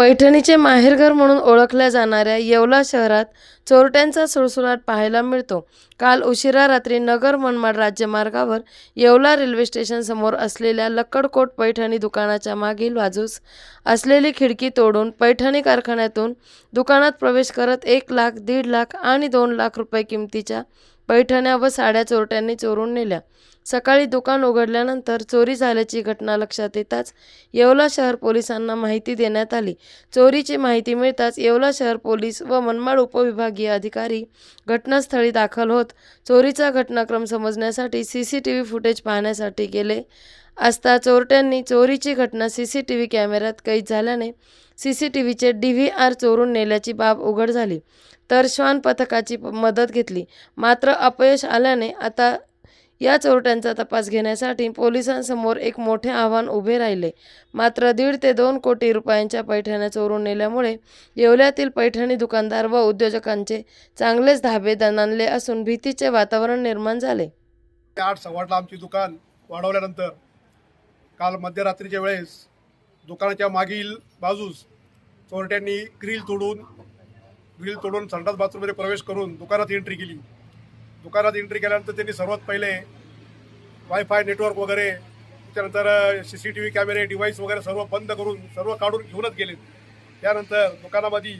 पैठणीचे माहेरघर म्हणून ओळखल्या जाणाऱ्या येवला शहरात चोरट्यांचा सुळसुळाट पाहायला मिळतो. काल उशिरा रात्री नगर मनमाड राज्यमार्गावर येवला रेल्वे स्टेशनसमोर असलेल्या लक्कडकोट पैठणी दुकानाच्या मागील बाजूस असलेली खिडकी तोडून पैठणी कारखान्यातून दुकानात प्रवेश करत एक लाख दीड लाख आणि दोन लाख रुपये किमतीच्या पैठण्या व साड्या चोरट्यांनी चोरून नेल्या. सकाळी दुकान उघडल्यानंतर चोरी झाल्याची घटना लक्षात येताच येवला शहर पोलिसांना माहिती देण्यात आली. चोरीची माहिती मिळताच येवला शहर पोलीस व मनमाड उपविभागीय अधिकारी घटनास्थळी दाखल होत चोरीचा घटनाक्रम समजण्यासाठी C C T V footage पाहण्यासाठी गेले असता चोरट्यांनी चोरीची घटना सी सी टी व्ही कॅमेऱ्यात कैद झाल्याने सी सी टी व्हीचे डी व्ही आर चोरून नेल्याची बाब उघड झाली. तर श्वान पथकाची मदत घेतली. मात्र अपयश आल्याने आता या चोरट्यांचा तपास घेण्यासाठी पोलिसांसमोर एक मोठे आव्हान उभे राहिले. मात्र दीड ते दोन कोटी रुपयांच्या पैठण्या चोरून नेल्यामुळे येवल्यातील पैठणी दुकानदार व उद्योजकांचे चांगलेच धाबे दणानले असून भीतीचे वातावरण निर्माण झाले. आठ सव्वाटला आमची दुकान वाढवल्यानंतर काल मध्यरात्रीच्या वेळेस दुकानाच्या मागील बाजूस चोरट्यांनी ग्रिल तोडून ग्रिल तोडून संडास बाथरूममध्ये प्रवेश करून दुकानात एंट्री केली. दुकानात एंट्री केल्यानंतर त्यांनी सर्वात पहिले वायफाय नेटवर्क वगैरे त्यानंतर सी सी टी व्ही कॅमेरे डिव्हाइस वगैरे सर्व बंद करून सर्व काढून घेऊनच गेले. त्यानंतर दुकानामध्ये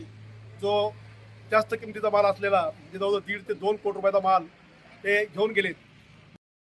जो जास्त किमतीचा माल असलेला म्हणजे जवळजवळ दीड ते दोन कोटी रुपयाचा माल ते घेऊन गेलेत